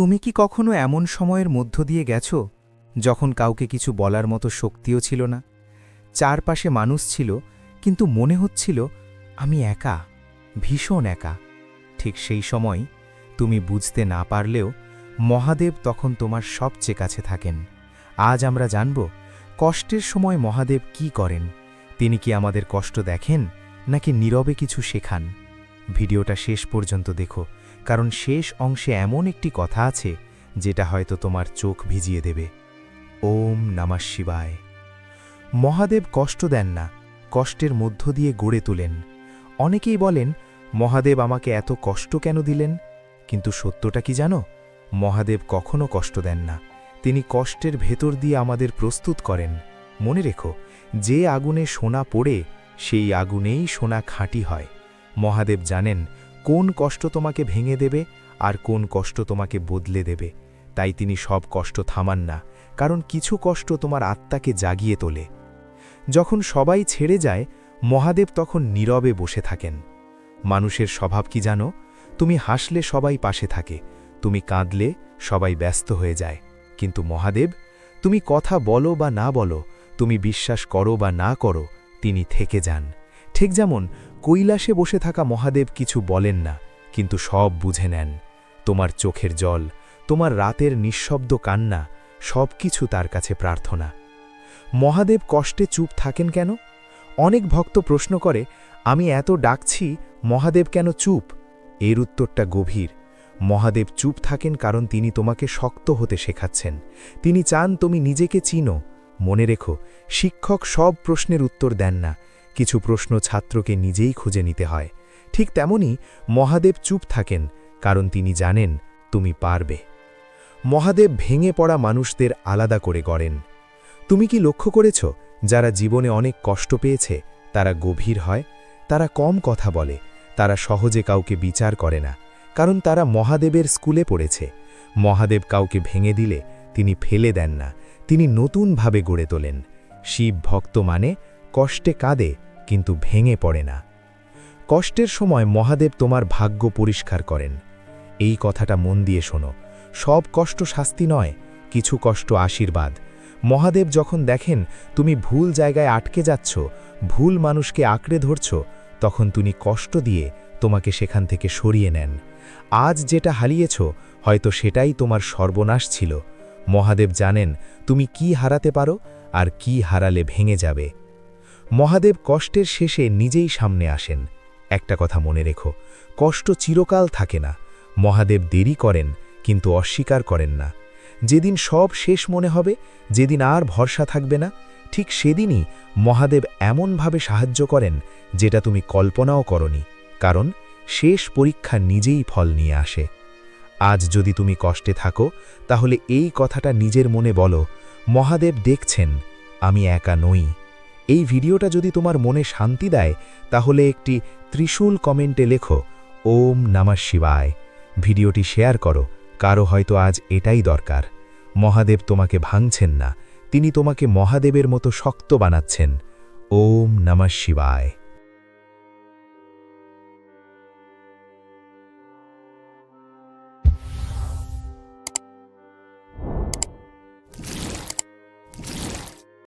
তুমি কি কখনো এমন সময়ের মধ্য দিয়ে গেছো, যখন কাউকে কিছু বলার মতো শক্তিও ছিল না? চারপাশে মানুষ ছিল, কিন্তু মনে হচ্ছিল, আমি একা, ভীষণ একা। ঠিক সেই সময় তুমি বুঝতে না পারলেও মহাদেব তখন তোমার সবচেয়ে কাছে থাকেন। আজ আমরা জানব, কষ্টের সময় মহাদেব কি করেন? তিনি কি আমাদের কষ্ট দেখেন, নাকি নীরবে কিছু শেখান? ভিডিওটা শেষ পর্যন্ত দেখো। কারণ শেষ অংশে এমন একটি কথা আছে, যেটা হয়তো তোমার চোখ ভিজিয়ে দেবে। ওম নমঃ শিবায়। মহাদেব কষ্ট দেন না, কষ্টের মধ্য দিয়ে গড়ে তোলেন। অনেকেই বলেন, মহাদেব আমাকে এত কষ্ট কেন দিলেন? কিন্তু সত্যটা কি জানো? মহাদেব কখনো কষ্ট দেন না। তিনি কষ্টের ভেতর দিয়ে আমাদের প্রস্তুত করেন। মনে রেখো, যে আগুনে সোনা পড়ে, সেই আগুনেই সোনা খাঁটি হয়। মহাদেব জানেন কোন কষ্ট তোমাকে ভেঙে দেবে আর কোন কষ্ট তোমাকে বদলে দেবে। তাই তিনি সব কষ্ট থামান না, কারণ কিছু কষ্ট তোমার আত্মাকে জাগিয়ে তোলে। যখন সবাই ছেড়ে যায়, মহাদেব তখন নীরবে বসে থাকেন। মানুষের স্বভাব কি জানো? তুমি হাসলে সবাই পাশে থাকে, তুমি কাঁদলে সবাই ব্যস্ত হয়ে যায়। কিন্তু মহাদেব, তুমি কথা বলো বা না বলো, তুমি বিশ্বাস করো বা না করো, তিনি থেকে যান। ঠিক যেমন কৈলাসে বসে থাকা মহাদেব কিছু বলেন না, কিন্তু সব বুঝে নেন। তোমার চোখের জল, তোমার রাতের নিঃশব্দ কান্না সব কিছু তার কাছে প্রার্থনা। মহাদেব কষ্টে চুপ থাকেন কেন? অনেক ভক্ত প্রশ্ন করে, আমি এত ডাকছি, মহাদেব কেন চুপ? এর উত্তরটা গভীর। মহাদেব চুপ থাকেন কারণ তিনি তোমাকে শক্ত হতে শেখাচ্ছেন। তিনি চান তুমি নিজেকে চিনো। মনে রেখো, শিক্ষক সব প্রশ্নের উত্তর দেন না। কিছু প্রশ্ন ছাত্রকে নিজেই খুঁজে নিতে হয়। ঠিক তেমনি মহাদেব চুপ থাকেন, কারণ তিনি জানেন তুমি পারবে। মহাদেব ভেঙে পড়া মানুষদের আলাদা করে গড়েন। তুমি কি লক্ষ্য করেছ, যারা জীবনে অনেক কষ্ট পেয়েছে, তারা গভীর হয়, তারা কম কথা বলে, তারা সহজে কাউকে বিচার করে না, কারণ তারা মহাদেবের স্কুলে পড়েছে। মহাদেব কাউকে ভেঙে দিলে তিনি ফেলে দেন না, তিনি নতুনভাবে গড়ে তোলেন। শিব ভক্ত মানে কষ্টে কাঁদে, কিন্তু ভেঙে পড়ে না। কষ্টের সময় মহাদেব তোমার ভাগ্য পরিষ্কার করেন। এই কথাটা মন দিয়ে শোনো। সব কষ্ট শাস্তি নয়, কিছু কষ্ট আশীর্বাদ। মহাদেব যখন দেখেন তুমি ভুল জায়গায় আটকে যাচ্ছ, ভুল মানুষকে আঁকড়ে ধরছ, তখন তুমি কষ্ট দিয়ে তোমাকে সেখান থেকে সরিয়ে নেন। আজ যেটা হারিয়েছ, হয়তো সেটাই তোমার সর্বনাশ ছিল। মহাদেব জানেন তুমি কি হারাতে পারো, আর কি হারালে ভেঙে যাবে। মহাদেব কষ্টের শেষে নিজেই সামনে আসেন। একটা কথা মনে রেখো, কষ্ট চিরকাল থাকে না। মহাদেব দেরি করেন, কিন্তু অস্বীকার করেন না। যেদিন সব শেষ মনে হবে, যেদিন আর ভরসা থাকবে না, ঠিক সেদিনই মহাদেব এমনভাবে সাহায্য করেন, যেটা তুমি কল্পনাও করনি। কারণ শেষ পরীক্ষা নিজেই ফল নিয়ে আসে। আজ যদি তুমি কষ্টে থাকো, তাহলে এই কথাটা নিজের মনে বলো, মহাদেব দেখছেন, আমি একা নই। এই ভিডিওটা যদি তোমার মনে শান্তি দেয়, তাহলে একটি ত্রিশূল কমেন্টে লেখো, ওম নামা শিবায়। ভিডিওটি শেয়ার করো, কারও হয়তো আজ এটাই দরকার। মহাদেব তোমাকে ভাঙছেন না, তিনি তোমাকে মহাদেবের মতো শক্ত বানাচ্ছেন। ওম নমঃ শিবায়।